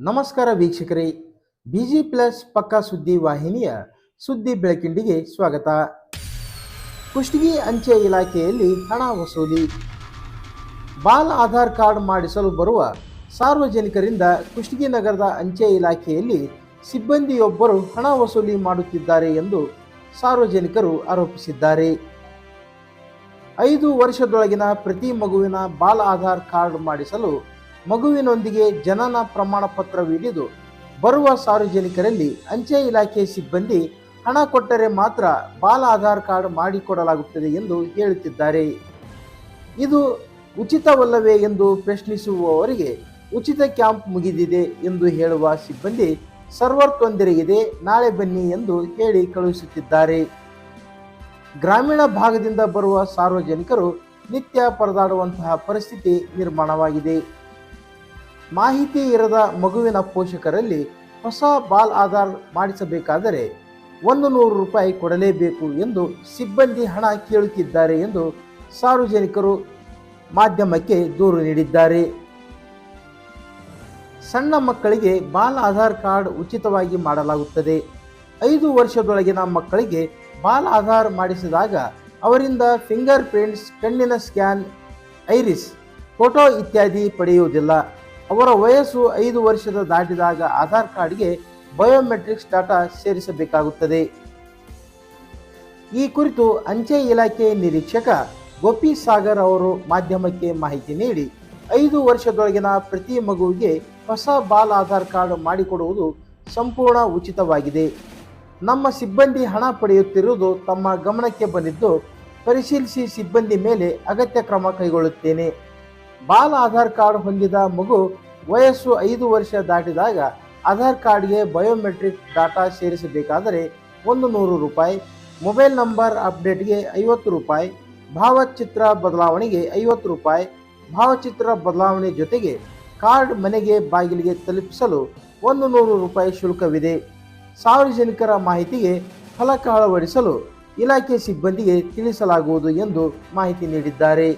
ನಮಸ್ಕಾರ ವೀಕ್ಷಕರೇ, busy plus ಪಕ್ಕಾ ಸುದ್ದಿ ವಾಹಿನಿಯ ಸುದ್ದಿ ಬೆಳಕಿಂಡಿಗೆ ಸ್ವಾಗತ. ಕುಷ್ಟಗಿ ಅಂಚೆ ಇಲಾಖೆಯಲ್ಲಿ ಹಣ ವಸೂಲಿ. ಬಾಲ್ ಆಧಾರ್ ಕಾರ್ಡ್ ಮಾಡಿಸಲು ಬರುವ ಸಾರ್ವಜನಿಕರಿಂದ ಕುಷ್ಟಗಿ ನಗರದ ಅಂಚೆ ಇಲಾಖೆಯಲ್ಲಿ ಸಿಬ್ಬಂದಿಯೊಬ್ಬರು ಹಣ ವಸೂಲಿ ಮಾಡುತ್ತಿದ್ದಾರೆ ಎಂದು ಸಾರ್ವಜನಿಕರು ಆರೋಪಿಸಿದ್ದಾರೆ. ಐದು ವರ್ಷದೊಳಗಿನ ಪ್ರತಿ ಮಗುವಿನ ಬಾಲ್ ಆಧಾರ್ ಕಾರ್ಡ್ ಮಾಡಿಸಲು ಮಗುವಿನೊಂದಿಗೆ ಜನನ ಪ್ರಮಾಣ ಪತ್ರವಿಡಿದು ಬರುವ ಸಾರ್ವಜನಿಕರಲ್ಲಿ ಅಂಚೆ ಇಲಾಖೆ ಸಿಬ್ಬಂದಿ ಹಣ ಕೊಟ್ಟರೆ ಮಾತ್ರ ಬಾಲ ಆಧಾರ್ ಕಾರ್ಡ್ ಮಾಡಿಕೊಡಲಾಗುತ್ತದೆ ಎಂದು ಹೇಳುತ್ತಿದ್ದಾರೆ. ಇದು ಉಚಿತವಲ್ಲವೇ ಎಂದು ಪ್ರಶ್ನಿಸುವವರಿಗೆ ಉಚಿತ ಕ್ಯಾಂಪ್ ಮುಗಿದಿದೆ ಎಂದು ಹೇಳುವ ಸಿಬ್ಬಂದಿ, ಸರ್ವರ್ ತೊಂದರೆಗಿದೆ ನಾಳೆ ಬನ್ನಿ ಎಂದು ಹೇಳಿ ಕಳುಹಿಸುತ್ತಿದ್ದಾರೆ. ಗ್ರಾಮೀಣ ಭಾಗದಿಂದ ಬರುವ ಸಾರ್ವಜನಿಕರು ನಿತ್ಯ ಪರದಾಡುವಂತಹ ಪರಿಸ್ಥಿತಿ ನಿರ್ಮಾಣವಾಗಿದೆ. ಮಾಹಿತಿ ಇರದ ಮಗುವಿನ ಪೋಷಕರಲ್ಲಿ ಹೊಸ ಬಾಲ್ ಆಧಾರ್ ಮಾಡಿಸಬೇಕಾದರೆ ಒಂದು ನೂರು ರೂಪಾಯಿ ಕೊಡಲೇಬೇಕು ಎಂದು ಸಿಬ್ಬಂದಿ ಹಣ ಕೇಳುತ್ತಿದ್ದಾರೆ ಎಂದು ಸಾರ್ವಜನಿಕರು ಮಾಧ್ಯಮಕ್ಕೆ ದೂರು ನೀಡಿದ್ದಾರೆ. ಸಣ್ಣ ಮಕ್ಕಳಿಗೆ ಬಾಲ್ ಆಧಾರ್ ಕಾರ್ಡ್ ಉಚಿತವಾಗಿ ಮಾಡಲಾಗುತ್ತದೆ. ಐದು ವರ್ಷದೊಳಗಿನ ಮಕ್ಕಳಿಗೆ ಬಾಲ್ ಆಧಾರ್ ಮಾಡಿಸಿದಾಗ ಅವರಿಂದ ಫಿಂಗರ್ ಪ್ರಿಂಟ್ಸ್ ಕಣ್ಣಿನ ಸ್ಕ್ಯಾನ್, ಐರಿಸ್, ಫೋಟೋ ಇತ್ಯಾದಿ ಪಡೆಯುವುದಿಲ್ಲ. ಅವರ ವಯಸ್ಸು ಐದು ವರ್ಷದ ದಾಟಿದಾಗ ಆಧಾರ್ ಕಾರ್ಡ್ಗೆ ಬಯೋಮೆಟ್ರಿಕ್ಸ್ ಡಾಟಾ ಸೇರಿಸಬೇಕಾಗುತ್ತದೆ. ಈ ಕುರಿತು ಅಂಚೆ ಇಲಾಖೆ ನಿರೀಕ್ಷಕ ಗೋಪಿ ಸಾಗರ್ ಅವರು ಮಾಧ್ಯಮಕ್ಕೆ ಮಾಹಿತಿ ನೀಡಿ, ಐದು ವರ್ಷದೊಳಗಿನ ಪ್ರತಿ ಮಗುವಿಗೆ ಹೊಸ ಬಾಲ್ ಆಧಾರ್ ಕಾರ್ಡ್ ಮಾಡಿಕೊಡುವುದು ಸಂಪೂರ್ಣ ಉಚಿತವಾಗಿದೆ. ನಮ್ಮ ಸಿಬ್ಬಂದಿ ಹಣ ಪಡೆಯುತ್ತಿರುವುದು ತಮ್ಮ ಗಮನಕ್ಕೆ ಬಂದಿದ್ದು, ಪರಿಶೀಲಿಸಿ ಸಿಬ್ಬಂದಿ ಮೇಲೆ ಅಗತ್ಯ ಕ್ರಮ ಕೈಗೊಳ್ಳುತ್ತೇನೆ. ಬಾಲ್ ಆಧಾರ್ ಕಾರ್ಡ್ ಹೊಂದಿದ ಮಗು ವಯಸ್ಸು ಐದು ವರ್ಷ ದಾಟಿದಾಗ ಆಧಾರ್ ಕಾರ್ಡ್ಗೆ ಬಯೋಮೆಟ್ರಿಕ್ ಡಾಟಾ ಸೇರಿಸಬೇಕಾದರೆ ಒಂದು ನೂರು ರೂಪಾಯಿ, ಮೊಬೈಲ್ ನಂಬರ್ ಅಪ್ಡೇಟ್ಗೆ ಐವತ್ತು ರೂಪಾಯಿ, ಭಾವಚಿತ್ರ ಬದಲಾವಣೆಗೆ ಐವತ್ತು ರೂಪಾಯಿ, ಭಾವಚಿತ್ರ ಬದಲಾವಣೆ ಜೊತೆಗೆ ಕಾರ್ಡ್ ಮನೆಗೆ ಬಾಗಿಲಿಗೆ ತಲುಪಿಸಲು ಒಂದು ನೂರು ರೂಪಾಯಿ ಶುಲ್ಕವಿದೆ. ಸಾರ್ವಜನಿಕರ ಮಾಹಿತಿಗೆ ಫಲಕ ಅಳವಡಿಸಲು ಇಲಾಖೆ ಸಿಬ್ಬಂದಿಗೆ ತಿಳಿಸಲಾಗುವುದು ಎಂದು ಮಾಹಿತಿ ನೀಡಿದ್ದಾರೆ.